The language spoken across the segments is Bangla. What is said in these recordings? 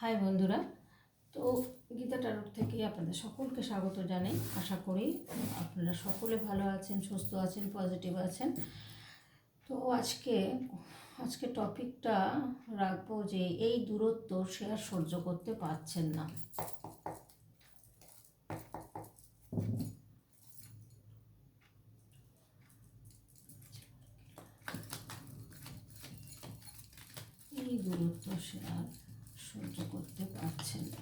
হাই বন্ধুরা। তো গীতা টারোর থেকে আপনাদের সকলকে স্বাগত জানাই। আশা করি আপনারা সকলে ভালো আছেন, সুস্থ আছেন পজিটিভ আছেন। তো আজকে আজকে টপিকটা রাখব যে এই দূরত্ব সে আর সহ্য করতে পারছেন না এই দূরত্ব সে আর সহ্য করতে পারছেন না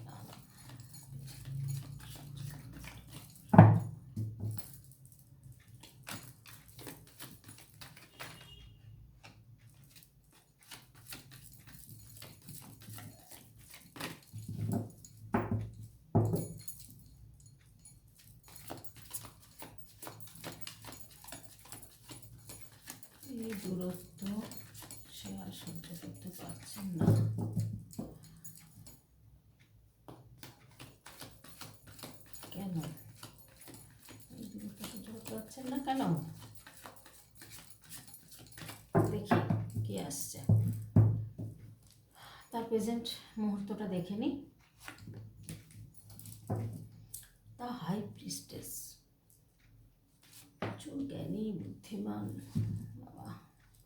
এই দূরত্ব সে আর সহ্য করতে পারছেন না। কেন? না কেন? দেখি কি আসছে। তার প্রেজেন্ট মুহূর্তটা দেখে নিই দ্য হাই প্রিস্টেস প্রচুর জ্ঞানী, বুদ্ধিমান।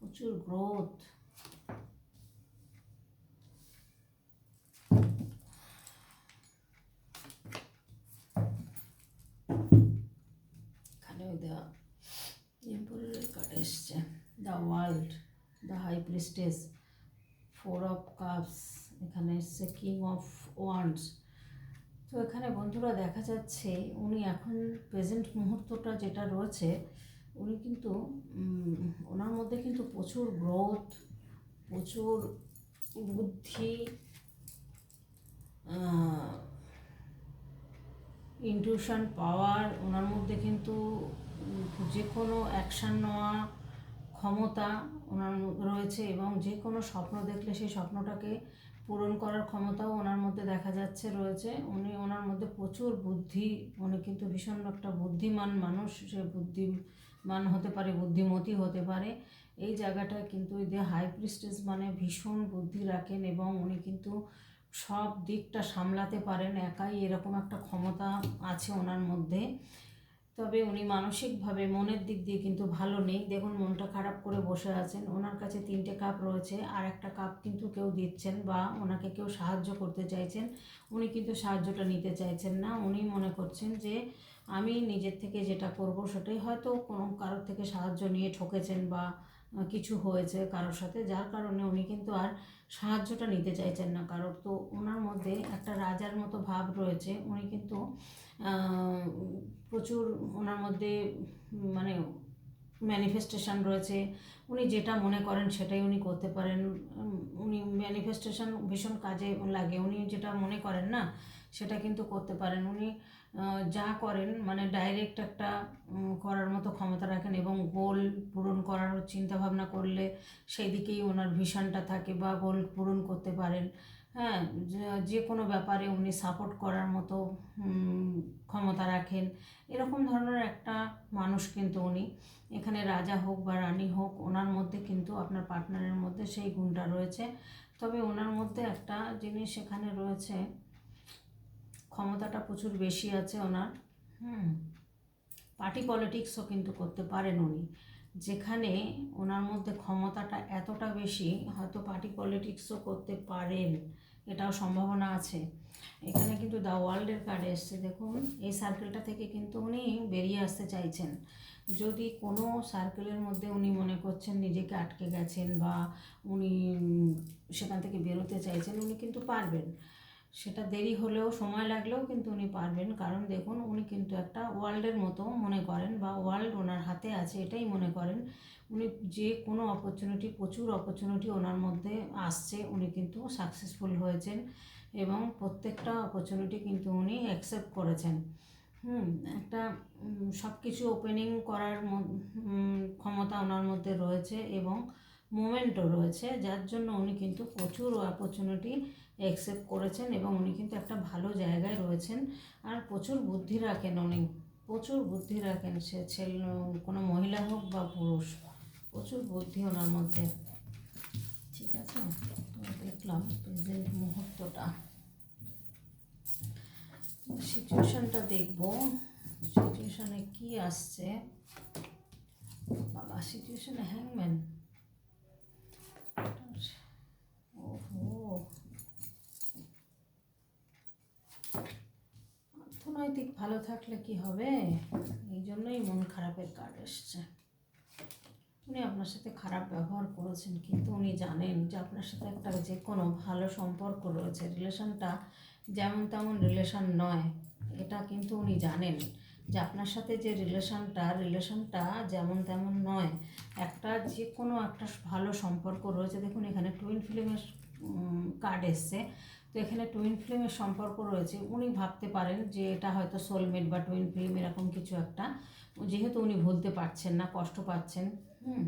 প্রচুর গ্রোথ এসছে। The world the high four of cups এখানে কিং অফ তো এখানে বন্ধুরা দেখা যাচ্ছে উনি এখন প্রেজেন্ট মুহূর্তটা যেটা রয়েছে উনি কিন্তু ওনার মধ্যে কিন্তু প্রচুর গ্রোথ প্রচুর বুদ্ধি ইনটিউশন পাওয়ার ওনার মধ্যে কিন্তু যে কোনো অ্যাকশান নেওয়া ক্ষমতা ওনার রয়েছে এবং যে কোনো স্বপ্ন দেখলে সেই স্বপ্নটাকে পূরণ করার ক্ষমতাও ওনার মধ্যে দেখা যাচ্ছে, রয়েছে। উনি ওনার মধ্যে প্রচুর বুদ্ধি, উনি কিন্তু ভীষণ একটা বুদ্ধিমান মানুষ, সে বুদ্ধিমান হতে পারে, বুদ্ধিমতী হতে পারে, এই জায়গাটা কিন্তু যে হাই প্রিস্টেস মানে ভীষণ বুদ্ধি রাখেন এবং উনি কিন্তু সব দিকটা সামলাতে পারেন, একাই এরকম একটা ক্ষমতা আছে ওনার মধ্যে। তবে উনি মানসিকভাবে মনের দিক দিয়ে কিন্তু ভালো নেই। দেখুন, মনটা খারাপ করে বসে আছেন। ওনার কাছে তিনটে কাপ রয়েছে, আর একটা কাপ কিন্তু কেউ দিচ্ছেন বা ওনাকে কেউ সাহায্য করতে চাইছেন। উনি কিন্তু সাহায্যটা নিতে চাইছেন না। উনি মনে করছেন যে, আমি নিজের থেকে যেটা করব, সেটাই হয়তো কোনো কারোর থেকে সাহায্য নিয়ে ঠকেছেন বা কিছু হয়েছে কারোর সাথে, যার কারণে উনি কিন্তু আর সাহায্যটা নিতে চাইছেন না কারোর। তো ওনার মধ্যে একটা রাজার মতো ভাব রয়েছে, উনি কিন্তু প্রচুর ওনার মধ্যে মানে ম্যানিফেস্টেশন রয়েছে। উনি যেটা মনে করেন সেটাই উনি করতে পারেন। উনি ম্যানিফেস্টেশন ভীষণ কাজে লাগে। উনি যেটা মনে করেন না, সেটা কিন্তু করতে পারেন। উনি যা করেন মানে ডাইরেক্ট একটা করার মতো ক্ষমতা রাখেন এবং গোল পূরণ করার চিন্তা ভাবনা করলে সেই দিকেই ওনার ভিশনটা থাকে বা গোল পূরণ করতে পারেন। হ্যাঁ যে কোনো ব্যাপারে উনি সাপোর্ট করার মতো ক্ষমতা রাখেন। এরকম ধরনের একটা মানুষ কিন্তু উনি। এখানে রাজা হোক বা রানী হোক, ওনার মধ্যে কিন্তু আপনার পার্টনারের মধ্যে সেই গুণটা রয়েছে। তবে ওনার মধ্যে একটা জিনিস এখানে রয়েছে ক্ষমতাটা প্রচুর বেশি আছে ওনার। হুম পার্টি পলিটিক্সও কিন্তু করতে পারেন উনি। যেখানে ওনার মধ্যে ক্ষমতাটা এতটা বেশি, হয়তো পার্টি পলিটিক্সও করতে পারেন, এটাও সম্ভাবনা আছে। এখানে কিন্তু দ্য ওয়ার্ল্ডের কার্ডে এসছে, দেখুন, এই সার্কেলটা থেকে কিন্তু উনি বেরিয়ে আসতে চাইছেন। যদি কোনো সার্কেলের মধ্যে উনি মনে করছেন নিজেকে আটকে গেছেন বা উনি সেখান থেকে বেরোতে চাইছেন, উনি কিন্তু পারবেন। সেটা দেরি হলেও সময় লাগলেও কিন্তু উনি পারবেন। কারণ দেখুন, উনি কিন্তু একটা ওয়ার্ল্ডের মতো মনে করেন বা ওয়ার্ল্ড ওনার হাতে আছে এটাই মনে করেন। উনি যে কোনো অপরচুনিটি প্রচুর অপরচুনিটি ওনার মধ্যে আসছে, উনি কিন্তু সাকসেসফুল হয়েছেন এবং প্রত্যেকটা অপরচুনিটি কিন্তু উনি অ্যাকসেপ্ট করেছেন। হুম, একটা সব কিছু ওপেনিং করার ক্ষমতা ওনার মধ্যে রয়েছে এবং মোমেন্টও রয়েছে, যার জন্য উনি কিন্তু প্রচুর অপরচুনিটি অ্যাকসেপ্ট করেছেন এবং উনি কিন্তু একটা ভালো জায়গায় রয়েছেন। আর প্রচুর বুদ্ধি রাখেন উনি। প্রচুর বুদ্ধি রাখেন। সে ছেলে, কোনো মহিলা হোক বা পুরুষ, প্রচুর বুদ্ধি ওনার মধ্যে। ঠিক আছে? তো দেখলাম প্রেজেন্ট মুহূর্তটা। সিচুয়েশনটা দেখব। সিচুয়েশনে কি আসছে? বাবা সিচুয়েশনে হ্যাংম্যান অর্থনৈতিক ভালো থাকলে কি হবে? এই জন্যই মন খারাপের কার্ড এসছে। উনি আপনার সাথে খারাপ ব্যবহার করেছেন, কিন্তু উনি জানেন যে আপনার সাথে একটা যে কোনো ভালো সম্পর্ক রয়েছে। রিলেশনটা যেমন তেমন রিলেশন নয়, এটা কিন্তু উনি জানেন। যে আপনার সাথে যে রিলেশনটা রিলেশনটা যেমন তেমন নয়, একটা যে কোনো একটা ভালো সম্পর্ক রয়েছে। দেখুন, এখানে টুইন ফিল্মের কার্ড এসছে। তো এখানে টুইন ফিল্মের সম্পর্ক রয়েছে। উনি ভাবতে পারেন যে এটা হয়তো সোলমেট বা টুইন ফিল্ম এরকম কিছু একটা। যেহেতু উনি ভুলতে পারছেন না, কষ্ট পাচ্ছেন, হুম,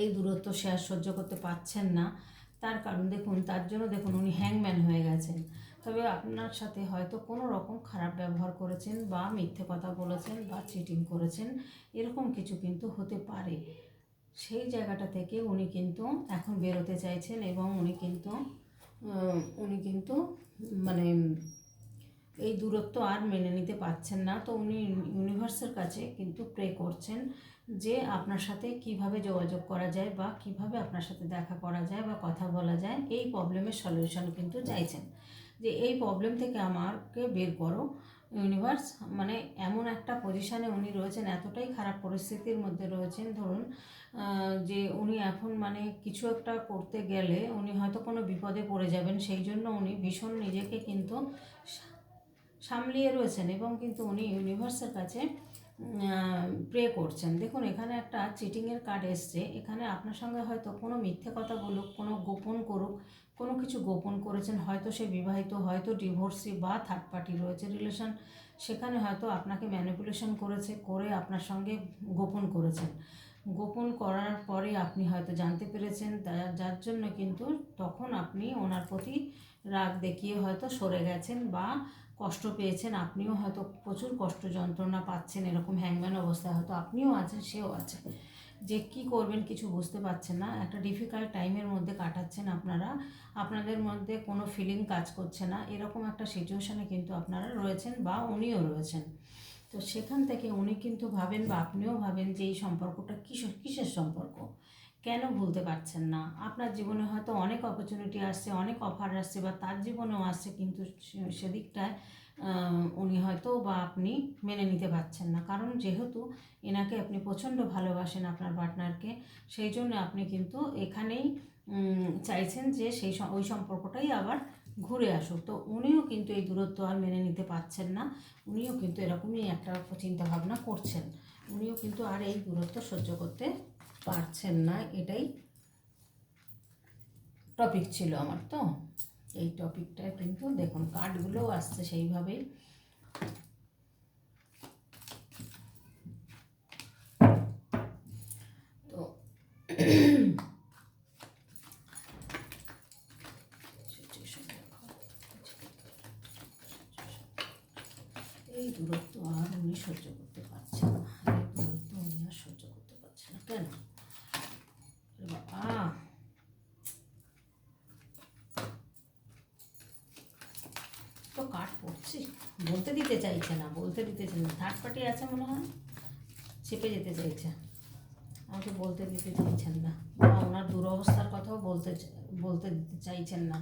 এই দূরত্ব আর সহ্য করতে পারছেন না। তার কারণ দেখুন, তার জন্য দেখুন উনি হ্যাংম্যান হয়ে গেছেন। তবে আপনার সাথে হয়তো কোনো রকম খারাপ ব্যবহার করেছেন বা মিথ্যে কথা বলেছেন বা চিটিং করেছেন, এরকম কিছু কিন্তু হতে পারে। সেই জায়গাটা থেকে উনি কিন্তু এখন বেরোতে চাইছেন এবং উনি কিন্তু উনি কিন্তু মানে এই দূরত্ব আর মেনে নিতে পারছেন না। তো উনি ইউনিভার্সের কাছে কিন্তু প্রে করছেন যে আপনার সাথে কীভাবে যোগাযোগ করা যায় বা কীভাবে আপনার সাথে দেখা করা যায় বা কথা বলা যায়, এই প্রবলেমের সলিউশন কিন্তু চাইছেন। যে এই প্রবলেম থেকে আমাকে বের করো। ইউনিভার্স মানে এমন একটা পজিশানে উনি রয়েছেন, এতটাই খারাপ পরিস্থিতির মধ্যে রয়েছেন। ধরুন যে উনি এখন মানে কিছু একটা করতে গেলে উনি হয়তো কোনো বিপদে পড়ে যাবেন, সেই জন্য উনি ভীষণ নিজেকে কিন্তু সামলিয়ে রয়েছেন এবং কিন্তু উনি ইউনিভার্সের কাছে প্রে করছেন। দেখুন, এখানে একটা চিটিংয়ের কার্ড এসছে। এখানে আপনার সঙ্গে হয়তো কোনো মিথ্যে কথা বলুক, কোনো গোপন করুক, কোনো কিছু গোপন করেছেন, হয়তো সে বিবাহিত, হয়তো ডিভোর্সি বা থার্ড পার্টি রয়েছে রিলেশন সেখানে হয়তো আপনাকে ম্যানিপুলেশন করেছে, করে আপনার সঙ্গে গোপন করেছেন। গোপন করার পরে আপনি হয়তো জানতে পেরেছেন যার জন্য কিন্তু তখন আপনি ওনার প্রতি রাগ দেখিয়ে হয়তো সরে গেছেন বা কষ্ট পেয়েছেন, আপনিও হয়তো প্রচুর কষ্ট যন্ত্রণা পাচ্ছেন, এরকম হ্যাংম্যান অবস্থায় হয়তো আপনিও আছেন, সেও আছে। যে কি করবেন কিছু বুঝতে পারছেন না, একটা ডিফিকাল্ট টাইমের মধ্যে কাটাচ্ছেন আপনারা, আপনাদের মধ্যে কোনো ফিলিং কাজ করছে না, এরকম একটা সিচুয়েশানে কিন্তু আপনারা রয়েছেন বা উনিও রয়েছেন। তো সেখান থেকে উনি কিন্তু ভাবেন বা আপনিও ভাবেন যে এই সম্পর্কটা কিসের কিসের সম্পর্ক? কেন ভুলতে পারছেন না? আপনার জীবনে হয়তো অনেক অপরচুনিটি আসছে, অনেক অফার আসছে বা তার জীবনেও আসছে, কিন্তু সেদিকটায় উনি হয়তো বা আপনি মেনে নিতে পারছেন না। কারণ যেহেতু এনাকে আপনি প্রচণ্ড ভালোবাসেন আপনার পার্টনারকে সেই জন্য আপনি কিন্তু এখানেই চাইছেন যে সেই ওই সম্পর্কটাই আবার ঘুরে আসুক। তো উনিও কিন্তু এই দূরত্ব আর মেনে নিতে পারছেন না। উনিও কিন্তু এরকমই একটা চিন্তা ভাবনা করছেন। উনিও কিন্তু আর এই দূরত্ব সহ্য করতে পারছেন না, এটাই টপিক ছিল আমার তো। এই টপিকটা কিন্তু দেখুন কার্ডগুলোও আসছে সেইভাবেই। তো এই দূরত্ব আর উনি সহ্য করতে পারছেন না এই দূরত্ব উনি আর সহ্য করতে পারছেন না কেন এ বাবা তো কাঠ পড়ছে বলতে দিতে চাইছে না, বলতে দিতে চাইছে না। থার্ড পার্টি আছে মনে হয়? চেপে যেতে চাইছে। আমাকে বলতে দিতে চাইছেন না। বা ওনার দুরবস্থার কথাও বলতে বলতে দিতে চাইছেন না।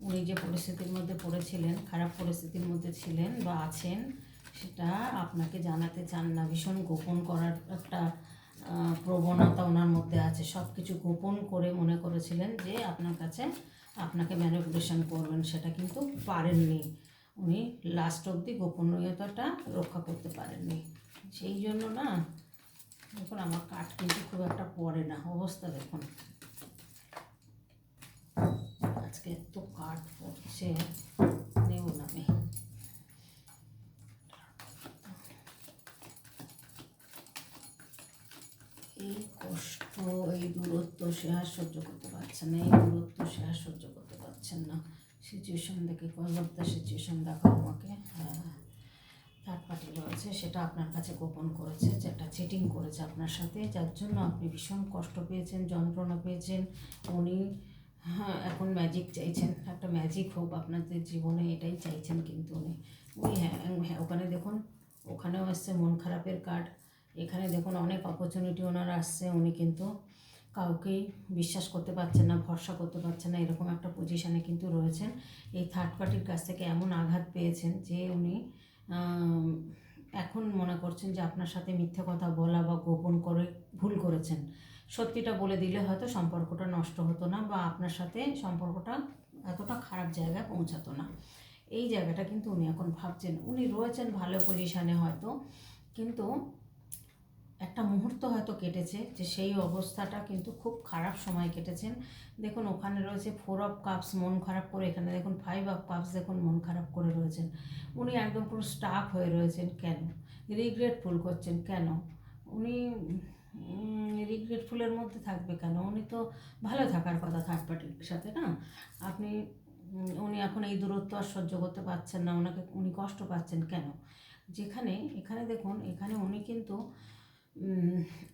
উনি যে পরিস্থিতির মধ্যে পড়েছিলেন, খারাপ পরিস্থিতির মধ্যে ছিলেন বা আছেন, সেটা আপনাকে জানাতে চান না। ভীষণ গোপন করার একটা প্রবণতা ওনার মধ্যে আছে। সব কিছু গোপন করে মনে করেছিলেন যে আপনার কাছে আপনাকে ম্যানিপুলেশন করবেন, সেটা কিন্তু পারেননি। উনি লাস্ট অবধি গোপনীয়তাটা রক্ষা করতে পারেননি। সেই জন্য না, দেখুন আমার কাঠ কিন্তু খুব একটা পড়ে না, অবস্থা দেখুন। আজকে এত কাঠ পড়ছে, নেব না আমি। এই কষ্ট, এই দূরত্ব সে আর সহ্য করতে পারছে না, এই দূরত্ব সে আর সহ্য করতে পারছেন না। সিচুয়েশন দেখে কয়েকটা সিচুয়েশন দেখো আমাকে হ্যাঁ থার্ড পার্টি রয়েছে, সেটা আপনার কাছে গোপন করেছে যেটা চিটিং করেছে আপনার সাথে, যার জন্য আপনি ভীষণ কষ্ট পেয়েছেন, যন্ত্রণা পেয়েছেন, উনি হ্যাঁ এখন ম্যাজিক চাইছেন, একটা ম্যাজিক হোক আপনাদের জীবনে, এটাই চাইছেন কিন্তু উনি। উনি হ্যাঁ হ্যাঁ ওখানে দেখুন, ওখানেও আসছে মন খারাপের কার্ড এখানে দেখুন অনেক অপরচুনিটি ওনার আসছে, উনি কিন্তু কাউকেই বিশ্বাস করতে পারছেন না, ভরসা করতে পারছেন না, এরকম একটা পজিশানে কিন্তু রয়েছেন। এই থার্ড পার্টির কাছ থেকে এমন আঘাত পেয়েছেন যে উনি এখন মনে করছেন যে আপনার সাথে মিথ্যে কথা বলা বা গোপন করে ভুল করেছেন। সত্যিটা বলে দিলে হয়তো সম্পর্কটা নষ্ট হতো না বা আপনার সাথে সম্পর্কটা এতটা খারাপ জায়গায় পৌঁছাতো না। এই জায়গাটা কিন্তু উনি এখন ভাবছেন। উনি রয়েছেন ভালো পজিশানে হয়তো, কিন্তু একটা মুহূর্ত হয়তো কেটেছে যে সেই অবস্থাটা কিন্তু খুব খারাপ সময় কেটেছেন। দেখুন, ওখানে রয়েছে ফোর অফ কাপস মন খারাপ করে এখানে দেখুন ফাইভ অফ কাপস দেখুন, মন খারাপ করে রয়েছেন। উনি একদম পুরো স্টাক হয়ে রয়েছেন কেন? রিগ্রেটফুল করছেন কেন? উনি রিগ্রেটফুলের মধ্যে থাকবে কেন? উনি তো ভালো থাকার কথা থার্ড পার্টির সাথে, না? আপনি, উনি এখন এই দূরত্ব আর সহ্য করতে পারছেন না ওনাকে উনি কষ্ট পাচ্ছেন কেন? যেখানে, এখানে দেখুন, এখানে উনি কিন্তু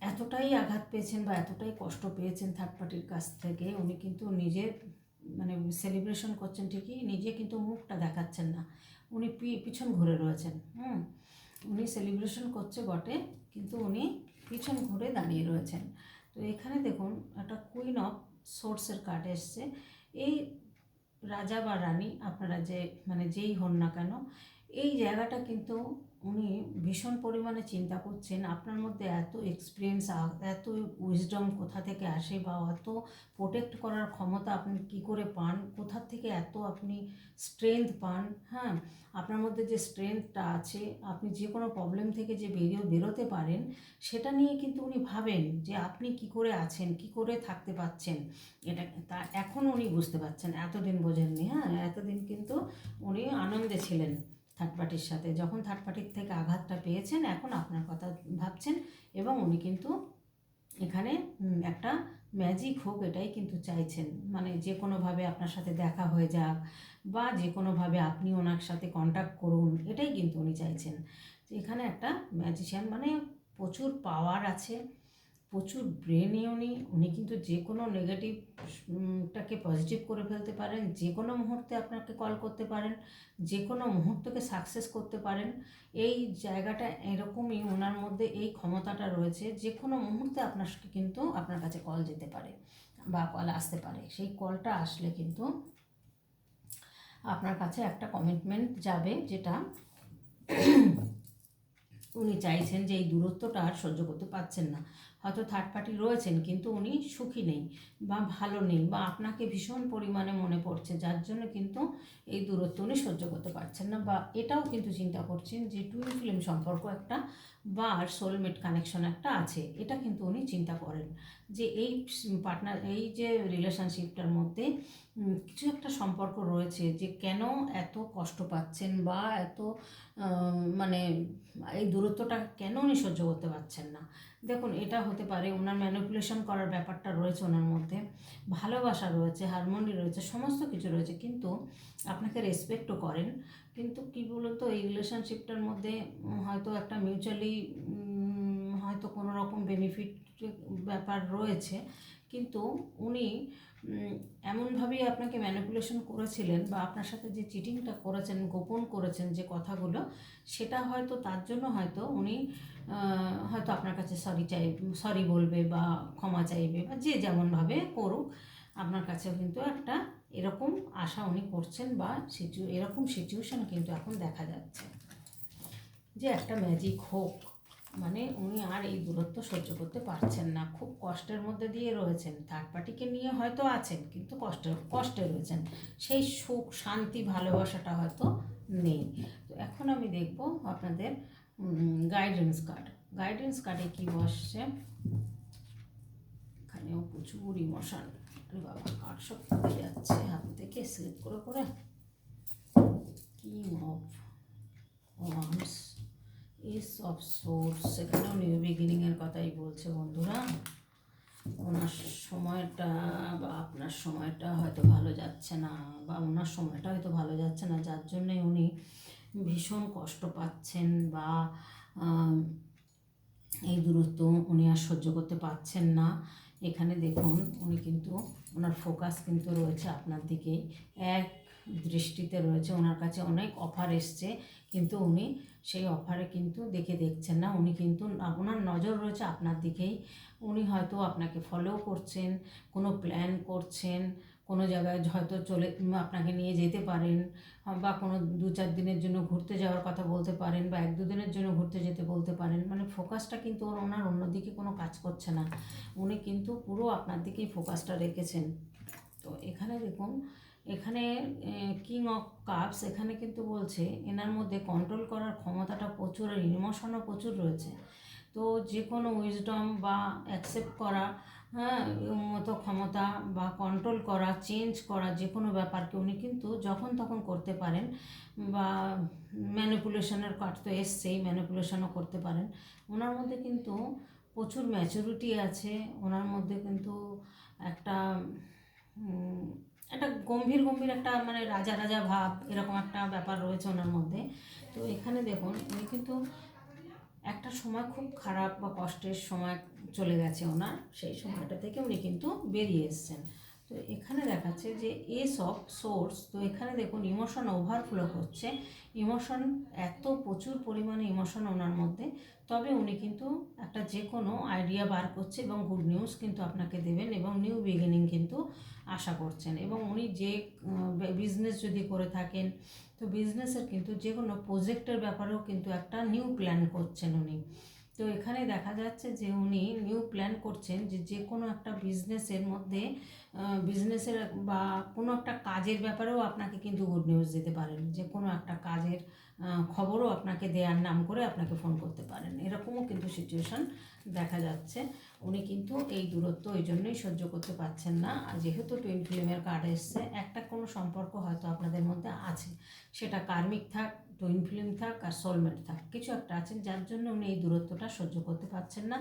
এতটাই আঘাত পেয়েছেন বা এতটাই কষ্ট পেয়েছেন থার্ড পার্টির কাছ থেকে, উনি কিন্তু নিজের মানে সেলিব্রেশন করছেন ঠিকই, নিজে কিন্তু মুখটা দেখাচ্ছেন না। উনি পিছন ঘুরে রয়েছেন, হুম? উনি সেলিব্রেশন করছে বটে, কিন্তু উনি পিছন ঘুরে দাঁড়িয়ে রয়েছেন। তো এখানে দেখুন, একটা কুইন অফ সোর্সের কার্ড এসছে। এই রাজা বা রানী, আপনারা যে মানে যেই হন না কেন, এই জায়গাটা কিন্তু উনি ভীষণ পরিমাণে চিন্তা করছেন, আপনার মধ্যে এত এক্সপিরিয়েন্স এত উইজডম কোথা থেকে আসে বা এত প্রোটেক্ট করার ক্ষমতা আপনি কি করে পান? কোথা থেকে এত আপনি স্ট্রেংথ পান? হ্যাঁ আপনার মধ্যে যে স্ট্রেংথটা আছে, আপনি যে কোনো প্রবলেম থেকে যে বেরিয়ে, বেরোতে পারেন, সেটা নিয়ে কিন্তু উনি ভাবেন যে আপনি কি করে আছেন, কি করে থাকতে পাচ্ছেন? এটা তা এখন উনি বুঝতে পারছেন, এতদিন বোঝেননি হ্যাঁ এতদিন কিন্তু উনি আনন্দে ছিলেন। থার্ড পার্টির সাথে। যখন থার্ড পার্টির থেকে আঘাতটা পেয়েছেন, এখন আপনার কথা ভাবছেন এবং উনি কিন্তু এখানে একটা ম্যাজিক হোক এটাই কিন্তু চাইছেন। মানে যে কোনোভাবে আপনার সাথে দেখা হয়ে যাক বা যে কোনোভাবে আপনি ওনার সাথে কন্ট্যাক্ট করুন, এটাই কিন্তু উনি চাইছেন। এখানে একটা ম্যাজিশিয়ান মানে প্রচুর পাওয়ার আছে। প্রচুর ব্রেনে উনি উনি কিন্তু যে কোনো নেগেটিভটাকে পজিটিভ করে ফেলতে পারেন যে কোনো মুহূর্তে আপনাকে কল করতে পারেন যে কোনো মুহূর্তকে সাকসেস করতে পারেন, এই জায়গাটা এরকমই ওনার মধ্যে এই ক্ষমতাটা রয়েছে যে কোনো মুহূর্তে আপনার কিন্তু আপনার কাছে কল যেতে পারে বা কল আসতে পারে। সেই কলটা আসলে কিন্তু আপনার কাছে একটা কমিটমেন্ট যাবে, যেটা উনি চাইছেন যে এই দূরত্বটা আর সহ্য করতে পারছেন না। হয়তো থার্ড পার্টি রয়েছেন, কিন্তু উনি সুখী নেই বা ভালো নেই বা আপনাকে ভীষণ পরিমাণে মনে পড়ছে, যার জন্য কিন্তু এই দূরত্ব উনি সহ্য করতে পারছেন না বা এটাও কিন্তু চিন্তা করছেন যে টুইন ফিল্ম সম্পর্ক একটা বা সোলমেট কানেকশন একটা আছে, এটা কিন্তু উনি চিন্তা করেন যে এই পার্টনার এই যে রিলেশনশিপটার মধ্যে কিছু একটা সম্পর্ক রয়েছে যে কেন এত কষ্ট পাচ্ছেন বা এত মানে এই দূরত্বটা কেন উনি সহ্য করতে পারছেন না? দেখুন, এটা হতে পারে ওনার ম্যানিপুলেশন করার ব্যাপারটা রয়েছে ওনার মধ্যে, ভালোবাসা রয়েছে হারমোনি রয়েছে, সমস্ত কিছু রয়েছে, কিন্তু আপনাকে রেসপেক্টও করেন। কিন্তু কি বলতো, এই রিলেশনশিপটার মধ্যে হয়তো একটা মিউচুয়ালি হয়তো কোনো রকম বেনিফিট ব্যাপার রয়েছে। কিন্তু উনি এমনভাবেই আপনাকে ম্যানিপুলেশন করেছিলেন বা আপনার সাথে যে চিটিংটা করেছেন, গোপন করেছেন যে কথাগুলো, সেটা হয়তো তার জন্য হয়তো উনি হয়তো আপনার কাছে সরি চাই সরি বলবে বা ক্ষমা চাইবে বা যে যেমনভাবে করুক, আপনার কাছেও কিন্তু একটা এরকম আশা উনি করছেন বা সিচু এরকম সিচুয়েশন কিন্তু এখন দেখা যাচ্ছে। যে একটা ম্যাজিক হোক। মানে উনি আর এই দূরত্ব সহ্য করতে পারছেন না। খুব কষ্টের মধ্যে দিয়ে রয়েছেন। থার্ড পার্টিকে নিয়ে হয়তো আছেন, কিন্তু কষ্টে কষ্টে রয়েছেন। সেই সুখ, শান্তি, ভালোবাসাটা হয়তো নেই। তো এখন আমি দেখব আপনাদের গাইডেন্স কার্ড গাইডেন্স কার্ডে কী বসছে? এখানেও প্রচুর ইমোশন বাবা কার্ড সব যাচ্ছে? হাত থেকে স্লিপ করে করে। King of wands ace of swords সেখানেও নিউ বিগিনিংয়ের কথাই বলছে বন্ধুরা। ওনার সময়টা বা আপনার সময়টা হয়তো ভালো যাচ্ছে না, বা ওনার সময়টা হয়তো ভালো যাচ্ছে না, যার জন্যে উনি ভীষণ কষ্ট পাচ্ছেন বা এই দূরত্ব উনি আর সহ্য করতে পারছেন না। এখানে দেখুন, উনি কিন্তু, ওনার ফোকাস কিন্তু রয়েছে আপনার দিকেই এক দৃষ্টিতে রয়েছে। ওনার কাছে অনেক অফার এসছে, কিন্তু উনি সেই অফারে কিন্তু দেখে দেখছেন না। উনি কিন্তু ওনার নজর রয়েছে আপনার দিকেই। উনি হয়তো আপনাকে ফলো করছেন, কোনো প্ল্যান করছেন, কোনো জায়গায় হয়তো চলে, আপনাকে নিয়ে যেতে পারেন, বা কোনো দু চার দিনের জন্য ঘুরতে যাওয়ার কথা বলতে পারেন, বা এক দু দিনের জন্য ঘুরতে যেতে বলতে পারেন। মানে ফোকাসটা কিন্তু ওর, ওনার অন্যদিকে কোনো কাজ করছে না। উনি কিন্তু পুরো আপনার দিকেই ফোকাসটা রেখেছেন। তো এখানে দেখুন এখানে কিং অফ কাপস এখানে কিন্তু বলছে, এনার মধ্যে কন্ট্রোল করার ক্ষমতাটা প্রচুর আর ইমোশনও প্রচুর রয়েছে। তো যে কোনো উইজডম বা অ্যাকসেপ্ট করা হ্যাঁ মতো ক্ষমতা বা কন্ট্রোল করা চেঞ্জ করা যে কোনো ব্যাপারকে উনি কিন্তু যখন তখন করতে পারেন বা ম্যানিপুলেশনের কার্ড তো এসছেই ম্যানিপুলেশনও করতে পারেন। ওনার মধ্যে কিন্তু প্রচুর ম্যাচুরিটি আছে, ওনার মধ্যে কিন্তু একটা একটা গম্ভীর গম্ভীর একটা মানে রাজা রাজা ভাব এরকম একটা ব্যাপার রয়েছে ওনার মধ্যে। তো এখানে দেখুন, উনি কিন্তু একটা সময় খুব খারাপ বা কষ্টের সময় চলে গেছে ওনার, সেই সময়টা থেকে উনি কিন্তু বেরিয়ে এসছেন। তো এখানে দেখাচ্ছে যে এস অফ সোর্স তো এখানে দেখুন ইমোশন ওভারফ্লো করছে। ইমোশন এত প্রচুর পরিমাণে ইমোশন ওনার মধ্যে। তবে উনি কিন্তু একটা যে কোনো আইডিয়া বার করছে এবং গুড নিউজ কিন্তু আপনাকে দেবেন এবং নিউ বিগিনিং কিন্তু আশা করছেন এবং উনি যে বিজনেস যদি করে থাকেন, তো বিজনেসের কিন্তু যে কোনো প্রজেক্টের ব্যাপারেও কিন্তু একটা নিউ প্ল্যান করছেন উনি। তো এখানে দেখা যাচ্ছে যে উনি নিউ প্ল্যান করছেন যে যে কোনো একটা বিজনেসের মধ্যে বিজনেসের বা কোনো একটা কাজের ব্যাপারেও আপনাকে কিন্তু গুড নিউজ দিতে পারেন। যে কোনো একটা কাজের খবরও আপনাকে দেওয়ার নাম করে আপনাকে ফোন করতে পারেন। এরকমও কিন্তু সিচুয়েশন দেখা যাচ্ছে। উনি কিন্তু এই দূরত্ব ওই জন্যই সহ্য করতে পারছেন না। আর যেহেতু টুইন ফিল্মের কার্ড এসছে, একটা কোনো সম্পর্ক হয়তো আপনাদের মধ্যে আছে। সেটা কার্মিক থাক টুইন ফিল্ম থাক আর সোলমেট থাক, কিছু একটা আছেন যার জন্য উনি এই দূরত্বটা সহ্য করতে পারছেন না।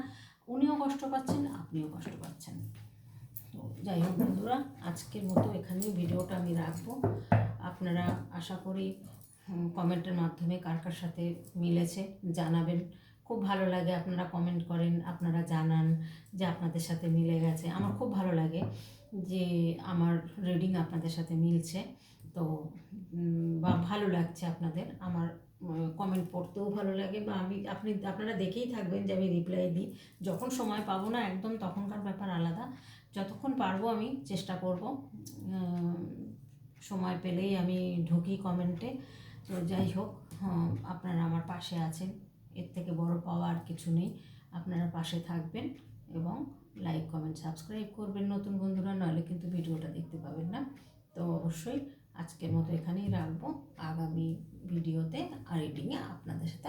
উনিও কষ্ট পাচ্ছেন, আপনিও কষ্ট পাচ্ছেন। তো যাই হোক বন্ধুরা, আজকের মতো এখানেই ভিডিওটা আমি রাখব। আপনারা আশা করি কমেন্টের মাধ্যমে কার কার সাথে মিলেছে জানাবেন। খুব ভালো লাগে আপনারা কমেন্ট করেন, আপনারা জানান যে আপনাদের সাথে মিলে গেছে। আমার খুব ভালো লাগে যে আমার রিডিং আপনাদের সাথে মিলছে। তো বা ভালো লাগছে আপনাদের। আমার কমেন্ট পড়তেও ভালো লাগে বা আমি, আপনি, আপনারা দেখেই থাকবেন যে আমি রিপ্লাই দিই। যখন সময় পাবো না একদম, তখনকার ব্যাপার আলাদা। যতক্ষণ পারব আমি চেষ্টা করব। সময় পেলেই আমি ঢুকি কমেন্টে। তো যাই হোক হ্যাঁ, আপনারা আমার পাশে আছেন। এর থেকে বড় পাওয়া আর কিছু নেই। আপনারা পাশে থাকবেন এবং লাইক কমেন্ট সাবস্ক্রাইব করবেন নতুন বন্ধুরা নইলে কিন্তু ভিডিওটা দেখতে পাবেন না। তো অবশ্যই আজকের মতো এখানেই রাখব। আগামী ভিডিওতে আর রিডিংয়ে আপনাদের সাথে